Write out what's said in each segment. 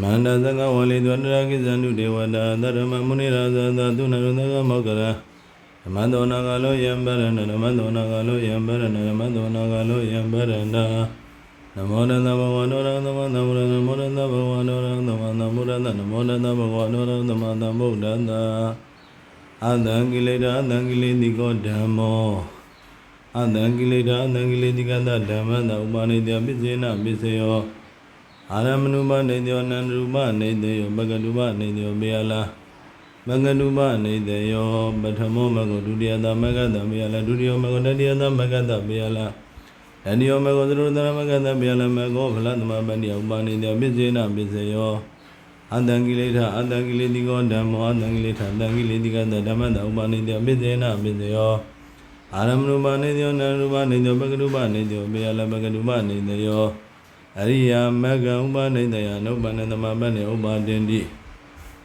မန္တသကဝလေသောတရကိဇန္တုဒေဝတာသရမမုနိရာဇသသုနရုသကမောကရဓမ္မသောနာကလောယံပရဏဓမ္မသောနာကလောယံပရဏဓမ္မသောနာကလောယံပရဏနမောတသဘဝနောရသမသမုရနမောတသဘဝနောရသမသမုရနနမောတသဘဝနောရသမသမုဒ္ဒတအတံကိလေသာအတံကိလေတိကောဓမ္မောအတံကိလေသာအတံကိလေတိကတဓမ္မတဥပါနိတပစ္စေနပစ္စယော အာရမဏုပနေတယောနန္ဒရူပနေတယောဘဂတုပနေတယောဘေယလာဘဂတုပနေတယောပထမောမဂဒုတိယသမဂတဘေယလာဒုတိယမဂတတိယသမဂတဘေယလာတတိယမဂသရုတရမဂတဘေယလာမဂောဖလသမပဏိယဥပနေတယောပစ္စေနပစ္စယောအတံကိလေသာအတံကိလေတိကောဓမ္မောအတံကိလေသာတံကိလေတိကတဓမ္မတဥပနေတယောပစ္စေနပစ္စယောအာရမဏုပနေတယောနန္ဒရူပနေတယောဘဂတုပနေတယောဘေယလာဘဂတုပနေတယော အရိယာမဂ္ဂဥပနိဒယနုပ္ပန္နသမပတ္တိဥပါတင်တိ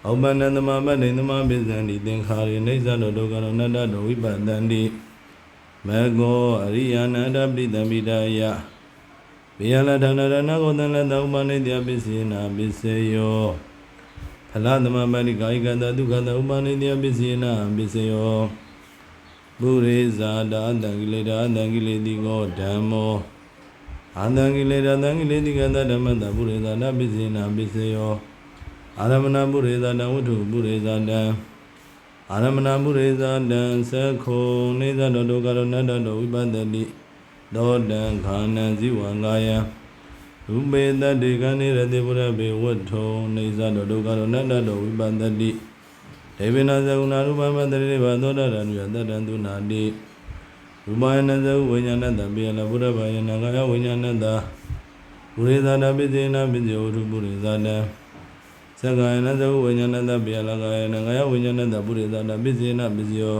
ဥပ္ပန္နသမပတ္တိသမပိဇံတိသင်္ခါရိနေဇတောဒုက္ခရောနတ္တတောဝိပတ္တန္တိမေကောအရိယာနန္တပိတမိတယဘေယလဌာနရဏဂောတံလတဥပနိတယပစ္စေနာပစ္စေယောဖလသမပတ္တိကာယကတဒုက္ခတဥပနိတယပစ္စေနာပစ္စေယောပုရိဇာတာတံကိလေတာတံကိလေတိကောဓမ္မော အာတံကိလေသာတံကိလေတိကတဓမ္မတပုရိသနာပစ္စေနာပစ္စယောအာရမဏပုရိသတံဝတ္ထုပုရိသတံအာရမဏပုရိသတံသက္ခုနေသတောဒုက္ခရောနတ္တတောဝိပတ္တိသောတံခာနံဇိဝံကာယံရူပေတတေကနိရတိပုရဘေဝတ္ထုနေသတောဒုက္ခရောနတ္တတောဝိပတ္တိဒေဝနာဇဂုဏရူပမတရိဘာသောတရဏုယတတံသူနာတိရူပယနသဝိညာဏတပိယလဘုရဘာယနာကာယဝိညာဏတပုရိသတာပိစေနာပိစေဝုပုရိသတံသက္ကာယနသဝိညာဏတပိယလကာယနာကာယဝိညာဏတပုရိသတာပိစေနာပိစေယောဝတ္ထုအတံကိလေသာအတံကိအတံကိလေသာတံကိလေတိကနာခန္ဓာနာပုရိသတာ உமாயனத உஞான தம்பியன புறபய நகய உஞானதா புரிதான பிதேன பிஜே ஒரு புரிதான சகாயனத உஞானத பியலகாய நகய உஞானத புரிதான பிசேன பிஜியோ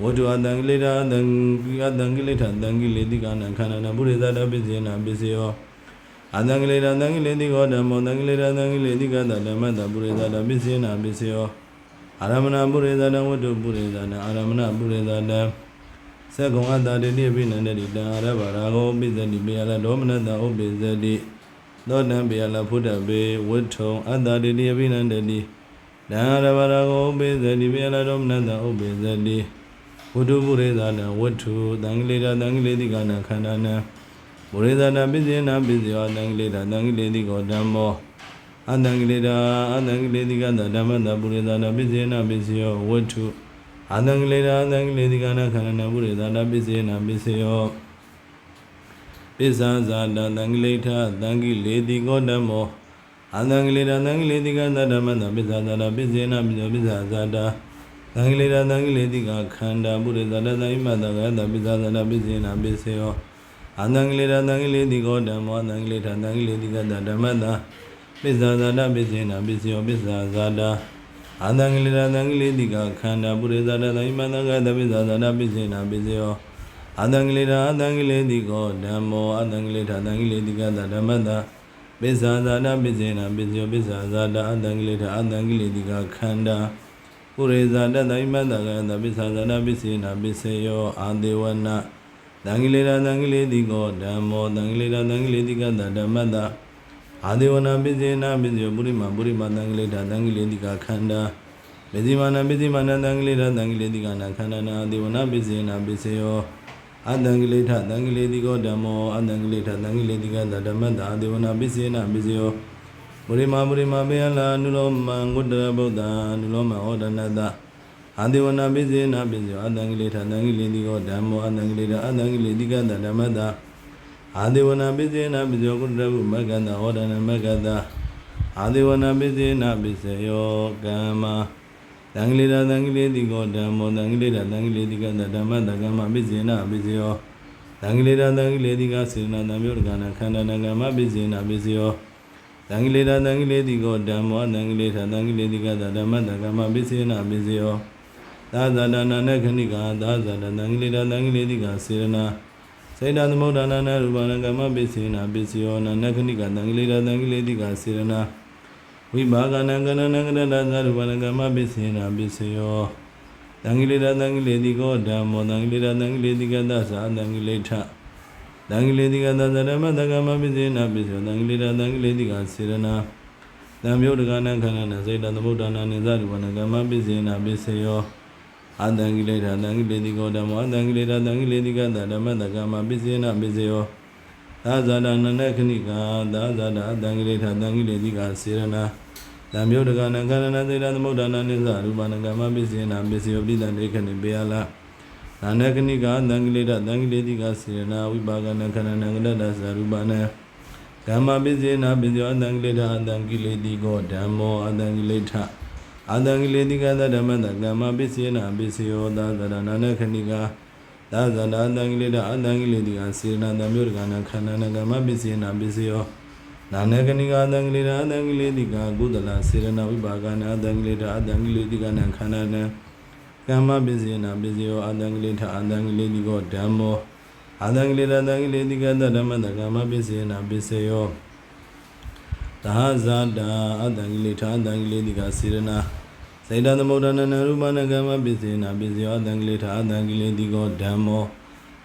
ஓட்டு அதங்கிலிடா தங்கி அதங்கிலிடா தங்கிலி திகான கனன புரிதான பிசேன பிசியோ அதங்கிலிடா தங்கிலி திகோடமோ தங்கிலிடா தங்கிலி திகாத மத புரிதான பிசேன பிசியோ அரமணா புரிதான ஓட்டு புரிதான அரமணா புரிதான သတံဝတ္ထုပုရိသနာအာရမဏပုရိသတံသက္ကုံအတ္တတိနိပိနန္တတိတံအရဗရာဂောပိသတိပေယလဒေါမနတဥပိသတိသောတံပေယလဖုဒ္ဓပေဝိထုံအတ္တတိနိပိနန္တတိတံအရဗရာဂောပိသတိပေယလဒေါမနတဥပိသတိဝုဒ္ဓပုရိသနဝတ္ထုတံကိလေသာတံကိလေတိကနာခန္ဓာနံပုရိသနာပိစေနာပိစေယောတံကိလေသာတံကိလေတိကောဓမ္မောအတံကိလေသာအတံကိလေတိကတဓမ္မတပုရိသနာပိစေနာပိစေယောဝတ္ထု အာတံကလေးရာအတံကလေးဒီကနာခန္ဓာနာပုရိသနာပစ္စေနာပစ္စယောပစ္ဆာဇာတတံကလေးထတံကိလေတိကောဓမ္မောအာတံကလေးရာတံကလေးဒီကသတ္တမတပစ္ဆာဇာတပစ္စေနာပစ္စယောပစ္ဆာဇာတတံကလေးရာတံကလေးဒီကခန္ဓာပုရိသတတံဣမတကတပစ္ဆာဇာတပစ္စေနာပစ္စယောအာတံကလေးရာတံကလေးဒီကောဓမ္မောတံကလေးထတံကလေးဒီကသတ္တမတပစ္ဆာဇာတပစ္စေနာပစ္စယောပစ္ဆာဇာတ အာတံကလေးရာတံကလေးတိကခန္ဓာပုရိသတသိမန္တကသပိသသနာပိစေနာပိစေယောအာတံကလေးရာအာတံကလေးတိကောဓမ္မောအာတံကလေးထာတံကလေးတိကသဓမ္မတပိစ္ဆာဇာနာပိစေနာပိစေယောပိစ္ဆာဇာတာအာတံကလေးထာအာတံကလေးတိကခန္ဓာပုရိသတသိမန္တကသပိစ္ဆာဇာနာပိစေနာပိစေယောအာဒေဝနာတံကလေးရာတံကလေးတိကောဓမ္မောတံကလေးရာတံကလေးတိကသဓမ္မတ အာဒေဝနာပိစေနာပိစေယပုရိမပုရိမတံကလေးတာတံကလေးတိကခန္ဓာပိစိမာနပိစိမာနတံကလေးတာတံကလေးတိကနာခန္ဓာနာအာဒေဝနာပိစေနာပိစေယောအတံကလေးထတံကလေးတိကောဓမ္မောအတံကလေးထတံကလေးတိကသဓမ္မတာအာဒေဝနာပိစေနာပိစေယောပုရိမပုရိမဘေယလာနုလောမံဂုတ္တရဗုဒ္ဓနုလောမဩဒနတအာဒေဝနာပိစေနာပိစေယောအတံကလေးထတံကလေးတိကောဓမ္မောအတံကလေးထအတံကလေးတိကသဓမ္မတာ အာဒေဝနာပိစေနာပိစေကုတ္တဗုမကန္တဟောဒနာမကတ္တအာဒေဝနာပိစေနာပိစေယောကမ္မာတံဂလိတာတံဂလိတိကောဓမ္မောတံဂလိတာတံဂလိတိကတဓမ္မတကမ္မပိစေနာပိစေယောတံဂလိတာတံဂလိတိကစေနာတံမြို့တကနာခန္ဓာနကမ္မပိစေနာပိစေယောတံဂလိတာတံဂလိတိကောဓမ္မောတံဂလိတာတံဂလိတိကတဓမ္မတကမ္မပိစေနာပိစေယောသာဇာတနာနခဏိကာသာဇာတတံဂလိတာတံဂလိတိကစေနာ စေတသမုဒ္ဒနာနာရူပနာကမ္မပိစေနာပိစယောနာနခဏိကတံဂလိရတံဂလိတိကစေရနာဝိဘာကနံကနနံကရတသရူပနာကမ္မပိစေနာပိစယောတံဂလိရတံဂလိတိကောဓမ္မောတံဂလိရတံဂလိတိကသသတံဂလိထတံဂလိတိကသသရမတကမ္မပိစေနာပိစယောတံဂလိရတံဂလိတိကစေရနာတံမြုပ်တကနာခန္ဓာနစေတသမုဒ္ဒနာနိသရူပနာကမ္မပစ္စေနာပစ္စယော အတံကိလေသာတံကိလေတိကောဓမ္မအတံကိလေသာတံကိလေတိကတဓမ္မတကမ္မပစ္စေနာပစ္စယောသာဇာတနနခဏိကာသာဇာတအတံကိလေသာတံကိလေတိကစေရနာတံမြုပ်တကနာခန္ဓာနစေတသမုဒ္ဒနာနိသရူပနာကမ္မပစ္စေနာပစ္စယောပိတံဒိခဏိပေယလာနာနခဏိကာတံကိလေသာတံကိလေတိကစေရနာဝိပါကနခန္ဓာနကတ္တသရူပနာဓမ္မပိစေနာပိစောအတံကိလေထအတံကိလေတိကောဓမ္မောအတံကိလေထ အတံကိလေတိကသဓမ္မတကမ္မပိစေနာပိစေယောသာသရဏနခဏိကသာဇန္တာအတံကိလေထအတံကိလေတိကစေနာတံမြို့တကနာခန္ဓာနကမ္မပိစေနာပိစေယောနာနခဏိကအတံကိလေထအတံကိလေတိကကုသလစေရနာဝိပါကနာအတံကိလေထအတံကိလေတိကနာခန္ဓာနကမ္မပိစေနာပိစေယောအတံကိလေထအတံကိလေတိကောဓမ္မောအာသံကိလေသာသံကိလေတိကတဓမ္မတကမ္မပစ္စေနာပစ္စယောသာဇာတာအတံကိလေထာအတံကိလေတိကစေရနာ စေတသမုဒ္ဒနာနရူပနာကမ္မပစ္စေနာပစ္စယောအတံကိလေထာအတံကိလေတိကောဓမ္မော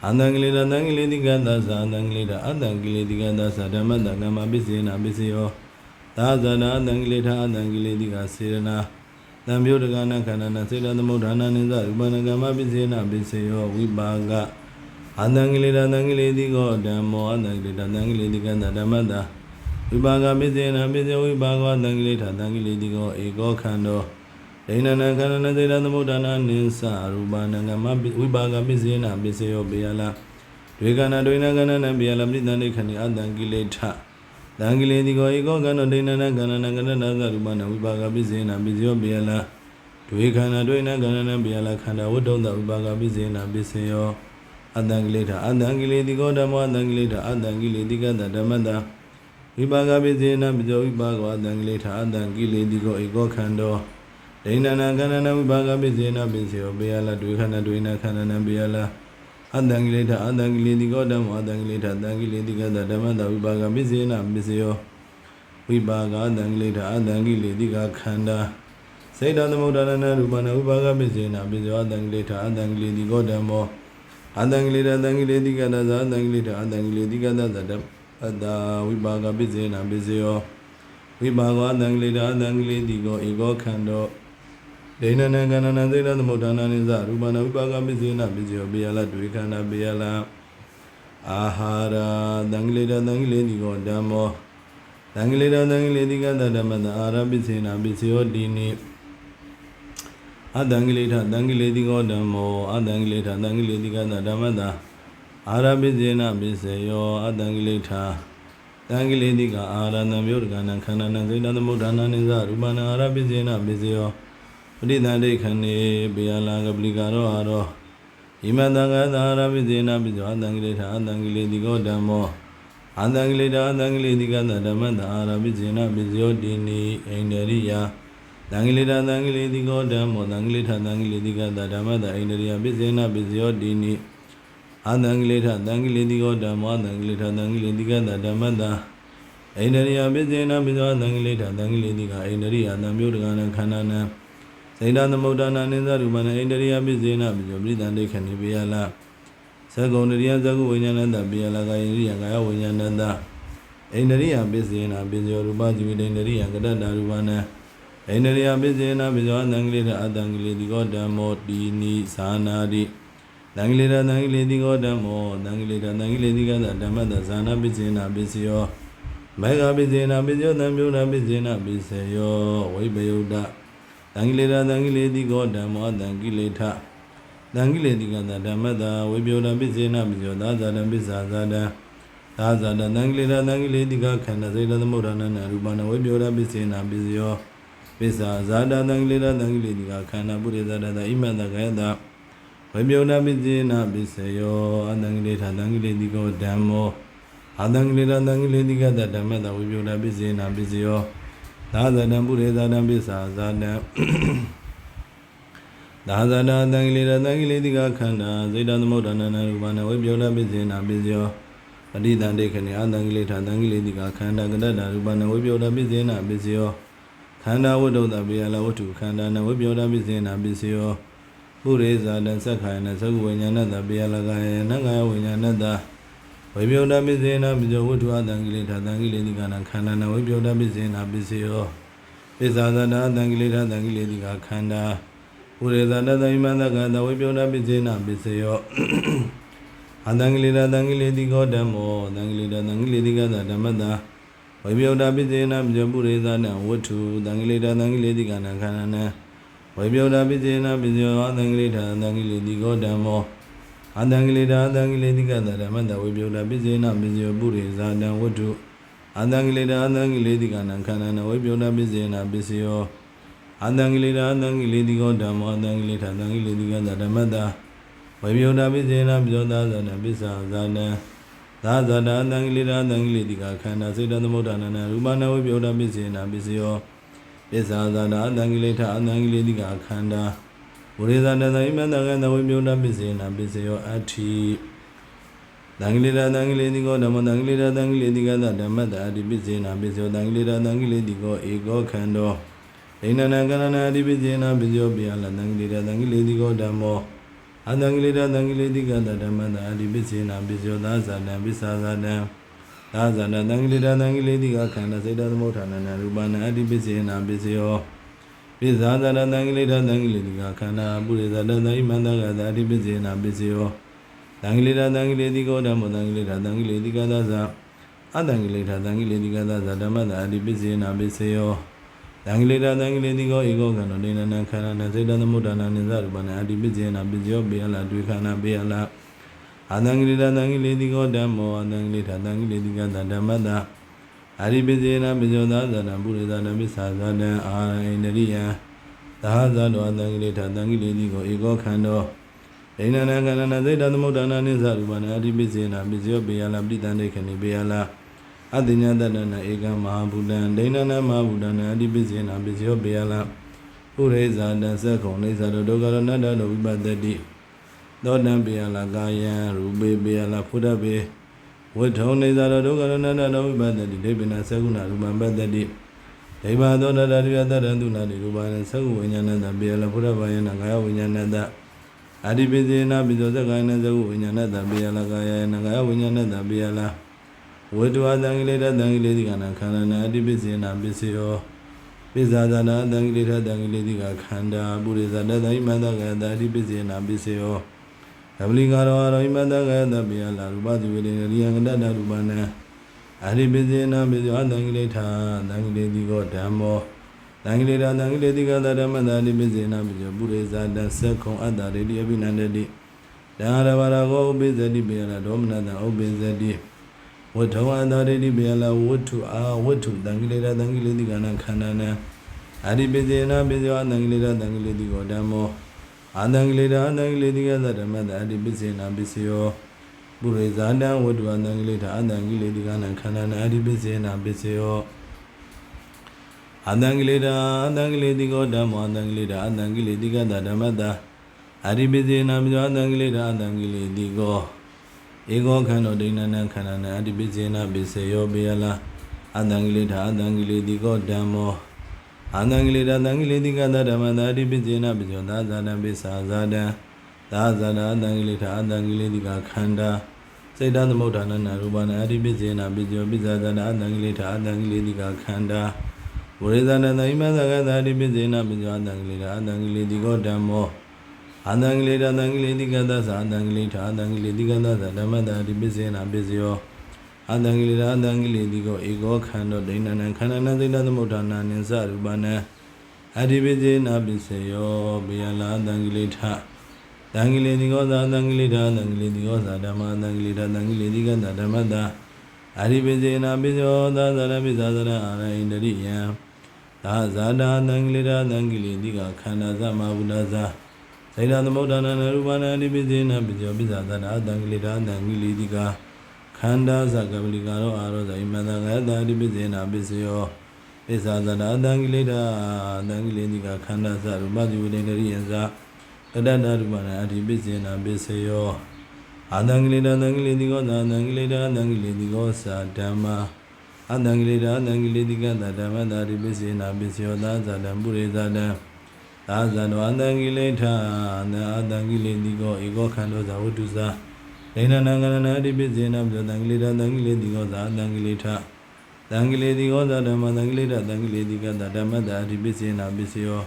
အတံကိလေသာတံကိလေတိကသဇာအတံကိလေထာအတံကိလေတိကသဇာဓမ္မတကမ္မပစ္စေနာပစ္စယောသာဇာတာအတံကိလေထာအတံကိလေတိကစေရနာတံပြုတ်တကနာခန္ဓာနာစေတသမုဒ္ဒနာနိသရူပနာကမ္မပစ္စေနာပစ္စယောဝိပါကအတံကိလေသာတံကိလေတိကောဓမ္မောအတံကိလေသာတံကိလေတိကံဓမ္မတာဝိပါကပိစေနာပိစေဝိပါကောတံကိလေသာတံကိလေတိကောဧကောခန္တော ဒိဏနာခန္ဓာနစေတသမုဒ္ဒနာနိသရူပနာကမဝိပါကပိစေနာပိစေယောပေယလာဒွေကနာဒွေနာကနာနပေယလာပရိသန္တိခဏိအတံကိလေထတံကိလေတိကောဧကောခန္တောဒိဏနာခန္ဓာနကနနာသရူပနာဝိပါကပိစေနာပိစေယောပေယလာဒွေခန္ဓာဒွေနာခန္ဓာနပေယလာခန္ဓာဝတ္တုံတဝိပါကပိစေနာပိစေယောအတံကိလေထာအတံကိလေတိကောဓမ္မောအတံကိလေထာအတံကိလေတိကတဓမ္မတာဝိပါကပိစေနပိဇောဝိပါကောအတံကိလေထာအတံကိလေတိကောဧကောခန္တော ဒိဏနာခန္ဓာနဝိပါကပိစေနပိစေယောပေယလာဒွေခန္ဓာဒွေနာခန္ဓာနပေယလာအတံကိလေထာအတံကိလေတိကောဓမ္မောအတံကိလေထာအတံကိလေတိကတဓမ္မတာဝိပါကပိစေနပိစေယောဝိပါကအတံကိလေထာအတံကိလေတိကခန္ဓာစေတသမုဒ္ဒနာရူပနာဝိပါကပိစေနပိစေယောအတံကိလေထာအတံကိလေတိကောဓမ္မောအတံကိလေတံတံကိလေတိကတဇာတံကိလေတအတံကိလေတိကတသတ္တအတ္တဝိပါကပိစေနာပိစေယောဝိပါကောအတံကိလေတအတံကိလေတိကောဧကောခန္တော ဒိဏနံကဏနံသေနသမုဒ္ဒနာနိသရူပနာဝိပါကပိစေနာပိစေယောပေယလဒွေခန္ဓာပေယလအာဟာရာတံကိလေတတံကိလေတိကောဓမ္မောတံကိလေတတံကိလေတိကတဓမ္မတအာရပိစေနာပိစေယောတိနိအတံကိလေထတံကိလေတိကောဓမ္မောအတံကိလေထတံကိလေတိကတဓမ္မတာအာရပိစေနပိစေယောအတံကိလေထတံကိလေတိကအာရဏံမြို့တကနာခန္ဓာနံစေတသမုဒ္ဒနာနိသရူပနာအာရပိစေနပိစေယော ပဋိသန္တိခဏေပေယလာကပလီကာရောအာရောဣမတံကသာအာရပိစေနပိစေယောအတံကိလေထအတံကိလေတိကောဓမ္မောအတံကိလေထအတံကိလေတိကတဓမ္မတာအာရပိစေနပိစေယောတိနိအိန္ဒရိယတံဂိလေတတံဂိလေတိကောဓမ္မောတံဂိလေထတံဂိလေတိကတဓမ္မတအိန္ဒရိယပိစေနပိစယောတိနိအာတံဂိလေထတံဂိလေတိကောဓမ္မောတံဂိလေထတံဂိလေတိကတဓမ္မတအိန္ဒရိယပိစေနပိစယောတံဂိလေထတံဂိလေတိကအိန္ဒရိယတံမြို့တကနခန္ဓာနံ စေတသမုဒ္ဒနာနိသရူပနအိန္ဒရိယပိစေနပိစယောပရိသန္တိခဏိပိယလာသကုံတရိယသကုဝိညာဏတပိယလာကာယရိယကာယဝိညာဏတအိန္ဒရိယပိစေနပိစယောရူပဇိဝိတိန္ဒရိယကတ္တရူပနံအိန္ဒရိယပိစေနာပိဇောအတံကိလေသအတံကိလေတိကောဓမ္မောတိနိဇာနာတိတံကိလေသတံကိလေတိကောဓမ္မောတံကိလေသတံကိလေတိကသဓမ္မတဇာနာပိစေနာပိစယောမေဃပိစေနာပိစယောတံပြုနာပိစေနာပိစေယောဝိပယုဒ္ဓ တံကိလေသတံကိလေတိကောဓမ္မောတံကိလေထတံကိလေတိကသဓမ္မတဝိပယုဒ္ဓပိစေနာပိစယောသာဇာတံပိစာဇာတံသာဇာတံတံကိလေသတံကိလေတိကခန္ဓာစေတသမုဒ္ဒနာနရူပနာဝိပယုဒ္ဓပိစေနာပိစယောပိစ္ဆာဇာတတံကိလေသာတံကိလေတိကခန္ဓာပုရိသတတဣမတကယတဝေမြုဏပိစေနပိစေယောအတံကိလေထာတံကိလေတိကောဓမ္မောအတံကိလေထာတံကိလေတိကတဓမ္မတဝေမြုဏပိစေနပိစေယော သာဇတံပုရိသတံပိစ္ဆာဇာတံသာဇတာတံကိလေသာတံကိလေတိကခန္ဓာစေတသမုဒ္ဒနာနရူပနာဝေမြုဏပိစေနပိစေယောပဋိသန္တိခဏေအတံကိလေထာတံကိလေတိကခန္ဓာကတ္တရူပနာဝေမြုဏပိစေနပိစေယောခန္ဓာဝတ္တုတပိယလဝတ္ထုခန္ဓာနဝိပယောဓပိစေနာပိစယောပုရိဇာတသက္ခာယနသကုဝိညာဏတပိယလကယနငါယဝိညာဏတ ဝိပယောဓပိစေနာပိစယောဝတ္ထုအတံကိလေထာတံကိလေတိကနာခန္ဓာနဝိပယောဓပိစေနာပိစယောပိဇာသနာသံဃိလေထသံဃိလေတိကခန္ဓာပုရိသတသိမန္တကသဝိပယုဒပိစေနပိစယောအတံဃိလေထသံဃိလေတိကောဓမ္မောသံဃိလေထသံဃိလေတိကသဓမ္မတာဝိပယုဒပိစေနပိစယောပုရိသနဝတ္ထုသံဃိလေထသံဃိလေတိကနခန္ဓာနဝိပယုဒပိစေနပိစယောအတံဃိလေထသံဃိလေတိကောဓမ္မော အတံဃိလေထသံဃိလေတိကသဓမ္မတာဝိပယုဒပိစေနပိစယောပုရိသနဝတ္ထုအတံဂိလေတာအတံဂိလေတိကနံခန္ဓာနဝိပယုဏပစ္စေနာပစ္စယောအတံဂိလေတာအတံဂိလေတိကောဓမ္မောအတံဂိလေထာအတံဂိလေတိကသဓမ္မတာဝိပယုဏပစ္စေနာပစ္စယောသာသနာပစ္စာဇာနံသာဇာတာအတံဂိလေတာအတံဂိလေတိကခန္ဓာစေတသမုဒ္ဒနာနရူပနာဝိပယုဏပစ္စေနာပစ္စယောပစ္စာဇာတာအတံဂိလေထာအတံဂိလေတိကခန္ဓာ ဝိရိဇာတသိမန္တကံဝိပယုဏပစ္စေနာပစ္စယောအဋ္ဌိတံဂိလေရတံဂိလေတိကောဓမ္မတံဂိလေရတံဂိလေတိကသဓမ္မတအတိပိစေနာပိစောတံဂိလေရတံဂိလေတိကောဧကောခန္တောဒိဏနံကရဏအတိပိစေနာပိစောပိယလတံဂိလေရတံဂိလေတိကောဓမ္မောအတံဂိလေရတံဂိလေတိကသဓမ္မတအတိပိစေနာပိစောသာဇာတံပိစာဇာတံသာဇာတံတံဂိလေရတံဂိလေတိကခန္ဓာစေတသမုဋ္ဌာနနရူပနံအတိပိစေနာပိစေယော ပိဇာဇာတံတံဂိလေရတံဂိလေတိကခန္ဓာပုရိဇာတံသိမန္တကသအတိပိစေနာပိစေယောတံဂိလေတာတံဂိလေတိကောဓမ္မတံဂိလေတာတံဂိလေတိကသဇာအတံဂိလေတာတံဂိလေတိကသဇာဓမ္မတာအတိပစ္စေနာပစ္စယောတံဂိလေတာတံဂိလေတိကောဧကောကံတောဒိဏနံခန္ဓာနစေတသမုဒ္ဒနာနိသရူပနာအတိပစ္စေနာပစ္စယောပေယလာဒွေခန္ဓာပေယလာအတံဂိလေတာတံဂိလေတိကောဓမ္မောအတံဂိလေတာတံဂိလေတိကသဓမ္မတာ အရိပစ္စေနာပစ္စယောသာဇာတံပုရိသနာပစ္ဆာဇာတံအာရိဏရိယံသာဇာတောအတံဂိလေတာတံဂိလေတိကောဧကောခန္တောဒိဏနာကန္နစေတသမုဒ္ဒနာနိသရူပနာအတိပိစေနာပိစယောပေယလာပဋိတန္တေခဏိပေယလာအတိညာတတနာဧကမဟာဘူတံဒိဏနာမဟာဘူတနာအတိပိစေနာပိစယောပေယလာပုရိဇာတံသက္ခုံနေသရဒုက္ခရဏတ္တတောဝိပတ္တိသောတံပေယလာကာယံရူပေပေယလာဖုဒ္ဓပေ ဝိထုံနေသရဒုက္ခရဏတ္တတောဝိပတ္တိဒိဗ္ဗနာသက္ကုဏရူပံပတ္တိဒိဗ္ဗသောတတ္တရိယတတ္တံသူနာတိရူပံသက္ကုဝိညာဏတပေယလာဖုဒ္ဓဘာယနာကာယဝိညာဏတအာဒီပိစေနာပိဇောသက္ကိုင်းနဇဂုဝိညာဏတပိယလာကာယနကာယဝိညာဏတပိယလာဝေတဝတံဂိလေတတံဂိလေတိကနာခန္ဓာနာအာဒီပိစေနာပိစေယောပိဇာဇာနာတံဂိလေထတံဂိလေတိကခန္ဓာပုရိဇာတတံဣမန္တကယတအာဒီပိစေနာပိစေယော သဗလိကာရောအရောဣမန္တကယတပိယလာရူပတိဝေလေရိယံကတတရူပနံအာဒီပိစေနာပိစေယောတံဂိလေထတံဂိလေတိကောဓမ္မောတံဂိလေတာတံဂိလေတိကသဓမ္မတာတိပိစေနာပိစေပုရိဇာတသက္ခုံအတ္တရေတိအပိနန္တတိတံရဘာရကောဥပိဇတိပေယလာဒေါမနတံဥပိဇတိဝတ္ထောအတ္တရေတိပေယလာဝတ္ထုအာဝတ္ထုတံဂိလေတာတံဂိလေတိကနာခန္ဓာနံအာဒီပိစေနာပိစေဝတံဂိလေတာတံဂိလေတိကောဓမ္မော အာတံဂိလေတာတံဂိလေတိကသဓမ္မတာအာဒီပိစေနာပိစေယောပုရိဇာတံဝတ္ထုအတံဂိလေတာအတံဂိလေတိကနာခန္ဓာနံအာဒီပိစေနာပိစေယောအတံကိလေတာအတံကိလေတိကောဓမ္မောအတံကိလေတာအတံကိလေတိကတဓမ္မတာအရိပိစေနာမြောအတံကိလေတာအတံကိလေတိကောဧကောခန္ဓာဒိဏနံခန္ဓာနံအရိပိစေနာပိစေယောပေယလာအတံကိလေတာအတံကိလေတိကောဓမ္မော အတံကိလေတာအတံကိလေတိကတဓမ္မတာအရိပိစေနာပိစေယောသာဇာတံပိစာဇာတံသာဇာတံအတံကိလေတာအတံကိလေတိကခန္ဓာစေတသမုဋ္ဌာနနာရူပနာအရိပိစေနာပိစေယောပိဇာဇာတံအတံကိလေတာအတံကိလေတိကခန္ဓာဝိရဇာနတဣမသကသာတိပိစေနပိဇာတံဂလိတာအတံဂလိတိကောဓမ္မောအတံဂလိတာတံဂလိတိကသသာအတံဂလိထာအတံဂလိတိကသသာဓမ္မတာတိပိစေနပိစယော အတံဂလိတာအတံဂလိတိကောဧကောခန္တောဒိဏနံခန္ဓာနံသိတသမုဋ္ဌာနာနိသရူပနံအတိပိစေနပိစယောဘေယလာအတံဂလိထတံဂလိတိကောသာတံဂလိထာတံဂလိတိကောသာဓမ္မတံဂလိထာတံဂလိတိကသဓမ္မတာအရိပိစေနာပိစောသာသရပိသာသရအာရိန္ဒရိယံသာဇာတာသံဂိလေတာသံဂိလေတိကခန္ဓာသမဝုဒ္ဒဇာစေတသမုဒ္ဒနာနရူပနာအရိပိစေနာပိစောပိသာသနာသံဂိလေတာသံဂိလေတိက ခန္ဓာသကပလိကာရောအာရောဇိမန္တငါတအရိပိစေနာပိစေယောပိသာသနာသံဂိလေတာသံဂိလေတိကခန္ဓာသရူပတိဝိနေရိယံဇာတတ္တရူပနာအရိပိစေနာပိစေယောအာတံဂိလေတာတံဂိလေတိကောသာတံဂိလေတာတံဂိလေတိကောသာဓမ္မာအတံဂိလေတာတံဂိလေတိကသာဓမ္မတာရိပစ္စေနာပစ္စယောသာဇာတံပုရိသတံသာဇာနောအတံဂိလေထာနာအတံဂိလေတိကောဧကောခန္ဓောဇာဝတ္တုဇာ ဒိဏနံကရဏရိပစ္စေနာပစ္စယောတံဂိလေတာတံဂိလေတိကောသာအတံဂိလေထာသံဃိလေတိကောဇာဓမ္မသံဃိလေတသံဃိလေတိကတဓမ္မတာအဓိပစ္စေနာပစ္စယော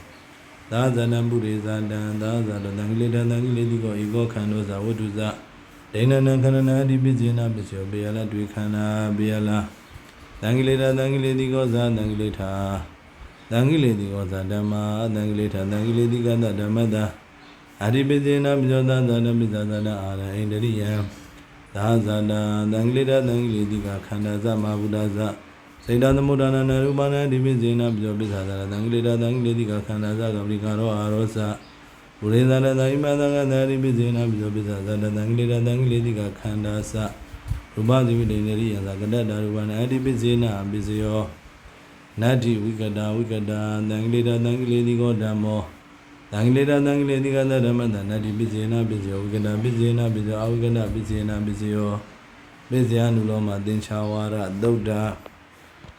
သာဇနံပုရိသတံသာဇာတသံဃိလေတသံဃိလေတိကောဧကောခန္ဓောဇဝတ္ထုဇဒိဏနံခန္ဓနာအဓိပစ္စေနာပစ္စယောဘေယလတွေ့ခန္ဓာဘေယလသံဃိလေတသံဃိလေတိကောဇာသံဃိလေထာသံဃိလေတိကောဇာဓမ္မာသံဃိလေထာသံဃိလေတိကတဓမ္မတာ အဓိပစ္စေနာပစ္စယောသာဇာတပစ္ဆာဇာတအာရဣန္ဒရိယံသာဇာတသံဃိလေတသံဃိလေတိကခန္ဓာဇမဘုဒ္ဓဇစေတသမုဒ္ဒနာနရူပနာဒီပိစေနာပြောပိသာသာသံဃိလေတသံဃိလေတိကခန္ဓာဇကပရိကာရောအာရောစဘုရေဇာတသဣမသံဃသရိပိစေနာပြောပိသာသာသံဃိလေတသံဃိလေတိကခန္ဓာစရူပဇိဝိတေနရိယသာကတ္တရူပနာအတိပိစေနာပိစယောနတ္တိဝိကတာဝိကတာသံဃိလေတသံဃိလေတိကောဓမ္မော သံဃိလေတသံဃိလေတိကသဓမ္မတနတ္တိပိစေနာပိစယောဝိကတာပိစေနာပိစယောအဝိကတာပိစေနာပိစယောပိစယနုလောမသင်္ချာဝါရသုဒ္ဓ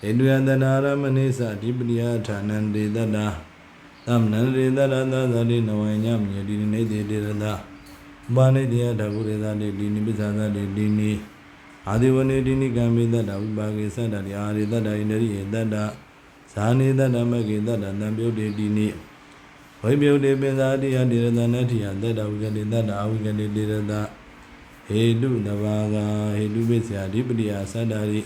ဧတုယတနာရမနိသအဓိပတိယဌာနံဒေတတာသမနံဒေတတာသသတိနဝညမြေတိနေတိတေရတဘာနိတယဓဂုရေသတိဒီနိပိသသတိဒီနိအာဒီဝနေဒီနိကံမိတ္တဝိပါကေသတ္တရိအာရိတ္တဣန္ဒရိယေတ္တဇာနိတ္တမကေတ္တသံပြုတ်တေဒီနိ ဝိပြုတ်တေပင်သာတိယတေရတနတ္ထိယတတ္တဝိကတိတတ္တအဝိကတိတေရတဟေတုနဘာဂဟေတုပိစ္ဆာအဓိပတိယသတ္တရိ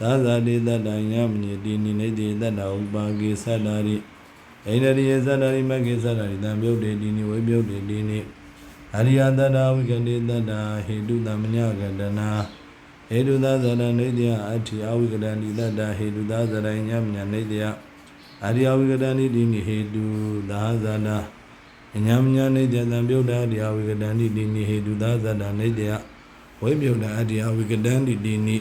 သာဇာတိတတ္တညမညတိနိနေတိတတ္တဥပါကေသတ္တရိအိန္ဒရိယသတ္တရိမကေသတ္တရိတံပြုတ်တေတိနိဝိပြုတ်တေတိနိအရိယတတ္တဝိကတိတတ္တဟေတုသမညကတနာဟေတုသာဇရနေတယအဋ္ဌိအဝိကတန္တိတတ္တဟေတုသာဇရညမညနေတယ အရိယဝိကတန္တိတိနိဟေတုသာဇနာညမညနေတယသံပြုတ်တာအရိယဝိကတန္တိတိနိဟေတုသာဇရနေတယဝိပြုတ်တာအရိယဝိကတန္တိတိနိ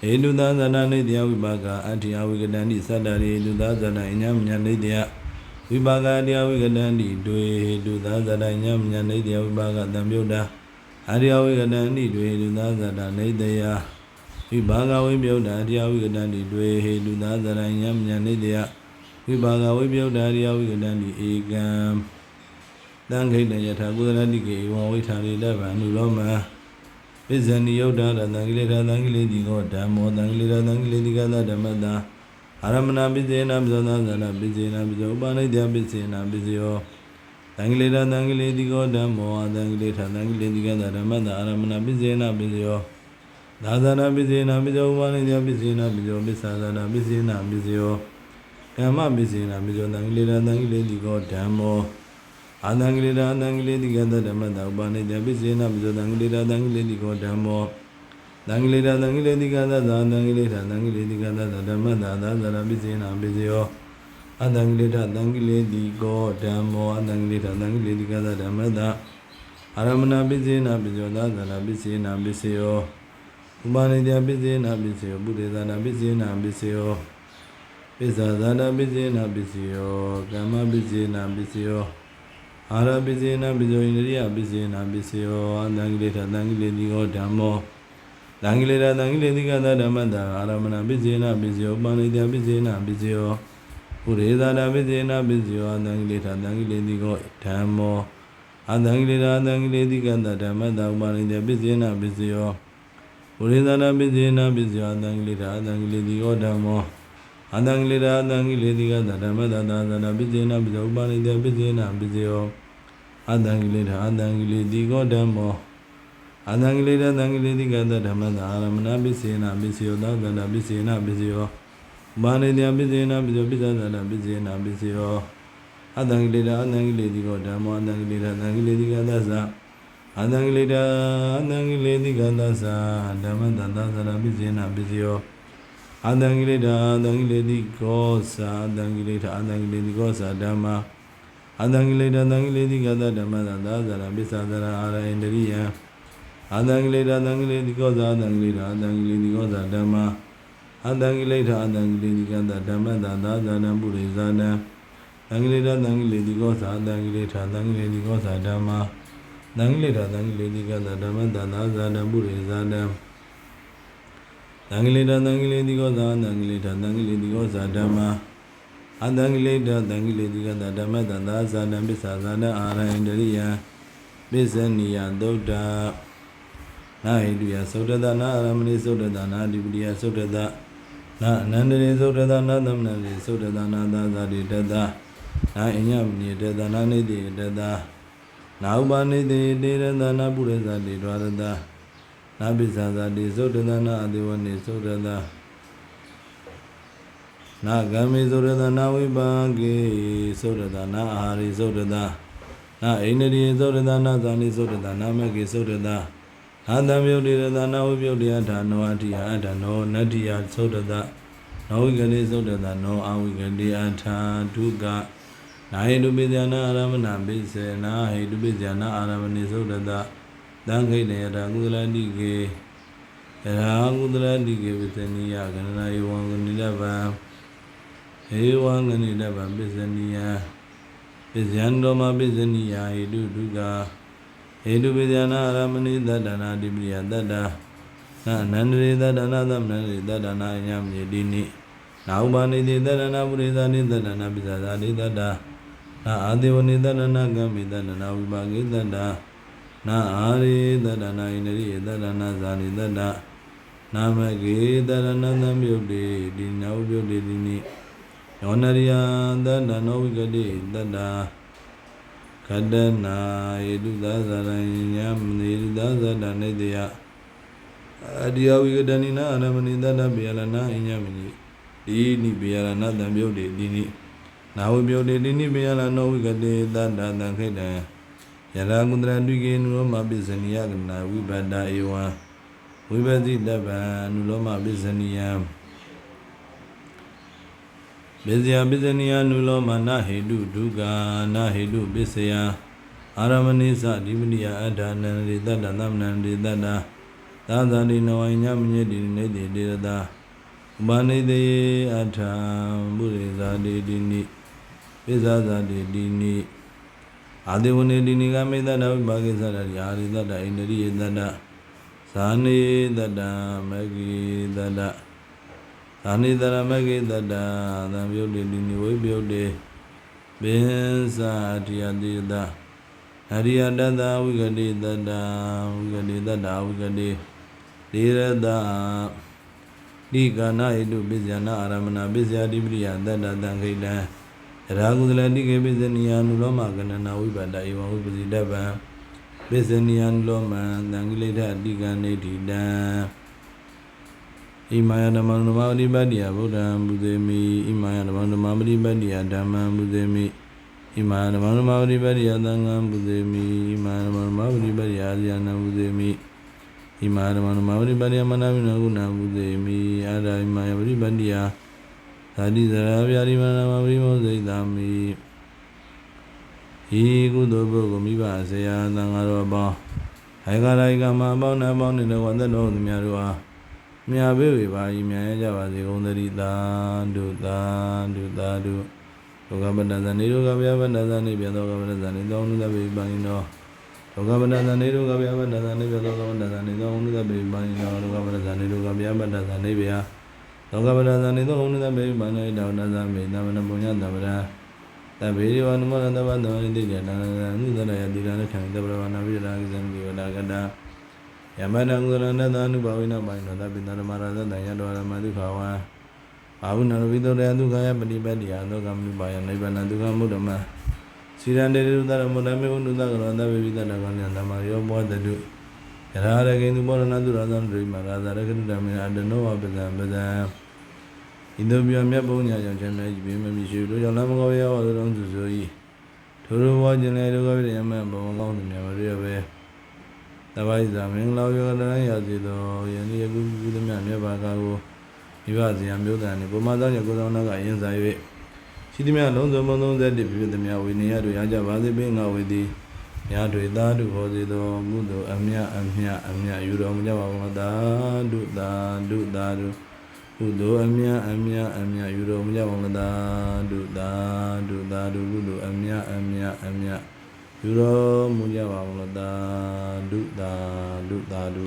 ဟေတုသာဇနာနေတယဝိပါကအဋ္ဌိအဝိကတန္တိသတ္တရေဟေတုသာဇရညမညနေတယဝိပါကတရားဝိကတန္တိတွေဟေတုသာဇရညမညနေတယဝိပါကသံပြုတ်တာအရိယဝိကတန္တိတွေလူသားဇတာနေတယ ဝိဘာဂဝိပယုတ်တာအရိယဝိကတန္တိတွေဟေလူသားဇရညမညနေတယဝိဘာဂဝိပယုတ်တာအရိယဝိကတန္တိဧကံတံခိတယထာကုသလတိကေဝံဝိထာရိတဗံနုလောမံပစ္စနိယုတ်တာတံခိလေတာတံခိလေတိကောဓမ္မောတံခိလေတာတံခိလေတိကသဓမ္မတာအာရမဏပိစေနာပဇောသဇနာပိစေနာပဇောဥပနိတယပိစေနာပိစယောတံဂိလေတတံဂိလေတိကောဓမ္မောအတံဂိလေထတံဂိလေတိကသဓမ္မတအာရမဏပိစေနာပိစယော သာသနာပိစေနာပိစယောဥပါနိတပိစေနာပိစယောပစ္ဆာသနာပိစေနာပိစယောကမ္မပိစေနာပိစယောတံဂိလေတတံဂိလေတိကောဓမ္မောအာတံဂိလေတတံဂိလေတိကသဓမ္မတဥပါနိတပိစေနာပိစယောတံဂိလေတတံဂိလေတိကောဓမ္မောတံဂိလေတတံဂိလေတိကသသာတံဂိလေထတံဂိလေတိကသဓမ္မတသာသနာပိစေနာပိစယောအတံဂိလေထတံဂိလေတိကောဓမ္မောအတံဂိလေထတံဂိလေတိကသဓမ္မတအာရမဏပိစေနာပိစောသာသနာပိစေနာပိစေယော ဥပါနိတပိစေနာပိစေယောပုရိသနာပိစေနာပိစေယောပိစ္ဆာသနာပိစေနာပိစေယောကမ္မပိစေနာပိစေယောအာရပိစေနာပိစေယောဣန္ဒြိယပိစေနာပိစေယောအတံဂိလေထတံဂိလေတိကောဓမ္မောတံဂိလေထတံဂိလေတိကသဓမ္မတအာရမဏပိစေနာပိစေယောဥပါနိတပိစေနာပိစေယောပုရိသနာပိစေနာပိစယောအတံဂိလေထတံဂိလေတိကောဓမ္မောအတံဂိလေထအတံဂိလေတိကတဓမ္မတဥပါရိတေပိစေနာပိစယော ပုရိသနာပိစေနာပိစယောအတံဂိလေထအတံဂိလေတိကောဓမ္မောအတံဂိလေထအတံဂိလေတိကတဓမ္မတသာသနာပိစေနာပိစယောဥပါရိတေပိစေနာပိစယောအတံဂိလေထအတံဂိလေတိကောဓမ္မောအတံဂိလေထအတံဂိလေတိကတဓမ္မတအာရမဏပိစေနာပိစယောသာသနာပိစေနာပိစယောမာနိတယပိစေနာပိစောပိစ္ဆသနာပိစေနာပိစေယောအတံဂိလေတာအတံဂိလေတိကောဓမ္မောအတံဂိလေတာအတံဂိလေတိကသသ အတံဂိလေတာအတံဂိလေတိကသသဓမ္မတန္တသနာပိစေနာပိစေယောအတံဂိလေတာအတံဂိလေတိကောသာအတံဂိလေတာအတံဂိလေတိကောသာဓမ္မအတံဂိလေတာအတံဂိလေတိကသဓမ္မတန္တသနာပိစ္ဆသနာအာရဣန္ဒရိယအတံဂိလေတာအတံဂိလေတိကောသာအတံဂိလေတာအတံဂိလေတိကောသာဓမ္မအတံဂိလိထအတံဂိလိတိကတဓမ္မတသာဇာနံပုရိဇာနံတံဂိလိထတံဂိလိတိကောသာတံဂိလိထတံဂိလိတိကောသာဓမ္မာ တံဂိလိထတံဂိလိတိကတဓမ္မတသာဇာနံပုရိဇာနံတံဂိလိထတံဂိလိတိကောသာတံဂိလိထတံဂိလိတိကောသာဓမ္မာအတံဂိလိထတံဂိလိတိကတဓမ္မတသာဇာနံပစ္ဆာဇာနအာရဟိန္ဒရိယပစ္စနိယသုဒ္ဓနာဟိတုယသုဒ္ဓတနာအာရမဏိသုဒ္ဓတနာအဓိပတိယသုဒ္ဓတနာအနန္တရေသုဒ္ဓတနာသမဏရေသုဒ္ဓတနာသာသာတိတတနာအညမနိတတနာနိတိတတနာ ဥပနိတိတေရတနာပုရိသတိဒွါရတနာပိစ္ဆာသတိသုဒ္ဓတနာအတိဝနိသုဒ္ဓတနာဂမေသုဒ္ဓတနာဝိပါကေသုဒ္ဓတနာအာဟာရိသုဒ္ဓတနာအိန္ဒြေသုဒ္ဓတနာဇာနိသုဒ္ဓတနာမကေသုဒ္ဓတအာတံမြုပ်တိရတနာဝိပယုတ်တရားဌာနောအတ္တိယအတ္တနောနတ္တိယသုဒ္ဓတနောဝိကတိသုဒ္ဓတနောအဝိကတိအထာဒုက္ခ နာဟိတုပိဇာနာအာရမဏပိစေနာဟိတုပိဇာနာအာရမဏိသုဒ္ဓတသံခိတေယတာကုသလတိကေယရာကုသလတိကေဝိသနိယကဏနာယဝံဂဏိလဗံဟေဝံဂဏိလဗံပိစနိယပိဇယံတောမပိစနိယဟိတုဒုက္ခဟေတုပိဇာနာအာရမဏိတတ္တနာတိပိယတတ္တနာအနန္တရေတတ္တနာသမဏရေတတ္တနာအညမြေတိနိနာဥပါနိတိတတ္တနာပုရိသနိတတ္တနာပိဇာဇာတိတတ္တနာ အာတိဝနိတတ္တနာကမ္မိတတ္တနာဝိပါကိတတ္တနာအာရိတတ္တနာဣန္ဒြိယတတ္တနာဇာနိတတ္တနာမကေတတ္တနာသမယုတ်တိဒီနာဥပယုတ်တိဒီနိယောနရိယတတ္တနောဝိကတိတတ္တခတ္တနာယေတုသဇာရယညမနေတုသဇာတနေတယအဒီယဝိကတနိနာအရမဏိတတ္တပိယလနာအညမနိဒီနိပိယလနာတံပြုတ်တိဒီနိ နာဝိပြုတ်တိဒီနိပိယလနောဝိကတိတတ္တတံခိတံယရာကုန္တရတုကေနုရောမပိစနိယကနာဝိဘဒဧဝံဝိပတိတပ္ပံနုလောမပိစနိယံပိစယပိစနိယနုလောမနာဟေတုဒုက္ခနာဟေတုပိစယအာရမဏိသဒီမနိယအဋ္ဌာနံရိတတ္တသမဏံရိတတ္တသာသတိနဝိညမညေတိနေတိတေရတာဥပနိတေအဋ္ဌံပုရိသတိတိနိ ပိဇာဇတိတိနိအာတိဝနေတိနိကမေတ္တဝိပါကိသတ္တရာရိတတ္တဣန္ဒရိယတတ္တဇာနိတတ္တမဂ္ဂိတတ္တဇာနိတရမဂ္ဂိတတ္တသံယုတ်တိတိနိဝိပယုတ်တိပင်္စာအတ္တိယတိတအရိယတတ္တဝိကတိတတ္တဝိကတိတတ္တဝိကတိဒေရတဒီကနာဣတုပိဇယနာအာရမဏပိဇယတိပရိယတတ္တတံခိတံ ရာကုသလတိကေပိဇနိယနုလောမကဏနာဝိပါဒဧဝံဝိပစီတဗံပိဇနိယနုလောမသံဃိလိထအတိကနေတိတံဣမာယဓမ္မဓမ္မပရိပတ်တိယဗုဒ္ဓံဘုဇေမိဣမာယဓမ္မဓမ္မပရိပတ်တိယဓမ္မံဘုဇေမိဣမာယဓမ္မဓမ္မပရိပတ်တိယသံဃံဘုဇေမိဣမာယဓမ္မဓမ္မပရိပတ်တိယအာဇယနံဘုဇေမိဣမာယဓမ္မဓမ္မပရိပတ်တိယမနာမိနကုဏံဘုဇေမိအာရဣမာယပရိပတ်တိယ သာတိဇရာဗျာတိမနာမပရိမောစိတ်တာမိဤကုသိုလ်ပုဂ္ဂိုလ်မိဘဆရာသံဃာတော်ပေါင်းဟိုင်္ဂရိုင်ကမအပေါင်းနဲ့ပေါင်းနေတဲ့ဝန်သက်တော်သူများတို့အားမြာပေးဝေပါ၏မြာရကြပါစေကုန်သတည်းသာဒုသာဒုသာဒုဒုက္ခပတ္တဇဏိဒုက္ခဗျာပတ္တဇဏိပြေသောကပတ္တဇဏိသောနုသဗ္ဗေပါဏိနောဒုက္ခပတ္တဇဏိဒုက္ခဗျာပတ္တဇဏိပြေသောကပတ္တဇဏိသောနုသဗ္ဗေပါဏိနောဒုက္ခပတ္တဇဏိဒုက္ခဗျာပတ္တဇဏိဗျာ သောကပတ္တဇဏိသောနုသဗ္ဗေပါဏိတောနသမေသမနပုညတဗ္ဗရာတဗေရဝနမရတဗ္ဗသောနိတိယနာနုသရယတိရဏခံတဗ္ဗရဝနာဝိရာကိသံဒီဝနာကတာယမတံကုရဏတအနုဘဝိနပိုင်သောသဗ္ဗေတရမရသတံယတောရမဒုက္ခဝံအာဟုနရဝိတောရဒုက္ခယပฏิပတ်တိယသောကမနုပါယနိဗ္ဗာန်ဒုက္ခမုဒ္ဓမစီရန္တေရုတရမုဒ္ဓမေဝနုသကရောသဗ္ဗေဝိတတကံယံဓမ္မယောဘောတတု ယရာရကေသူဘောရဏတုရသံဒိမရာဇာရကတုဓမ္မေအတနောဝပဇံပဇံဣန္ဒပြမြတ်ဘုံညာကြောင့်ချမ်းမြေကြီးပြင်းမရှိတို့ကြောင့်လမ်းမကောရောသောတုံးသူဆို၏ထိုလိုဘောကျင်လေဒုက္ခဝိရမဘုံကောင်းသူများမရပဲတပိုက်စာမင်္ဂလာယောတရရစီသောယနေ့ယခုပြုသည်မြတ်မြတ်ဘာကကိုမိဘဇယံမျိုးတန်နှင့်ပုံမှန်သောညကိုယ်တော်နာကအရင်စား၍ရှိသည်မြတ်လုံးစုံမသုံးသက်တည်ဖြစ်သည်မြတ်ဝိနည်းရတို့ရကြပါစေပင်ငါဝေသည် ညာတွေသာဓုဟောစေသောကုသိုလ်အမြအမြအမြယူတော်မူကြပါဘုရားဓုသာဓုသာဓုကုသိုလ်အမြအမြအမြယူတော်မူကြပါဘုရားဓုသာဓုသာဓုကုသိုလ်အမြအမြအမြယူတော်မူကြပါဘုရားဓုသာဓုသာဓု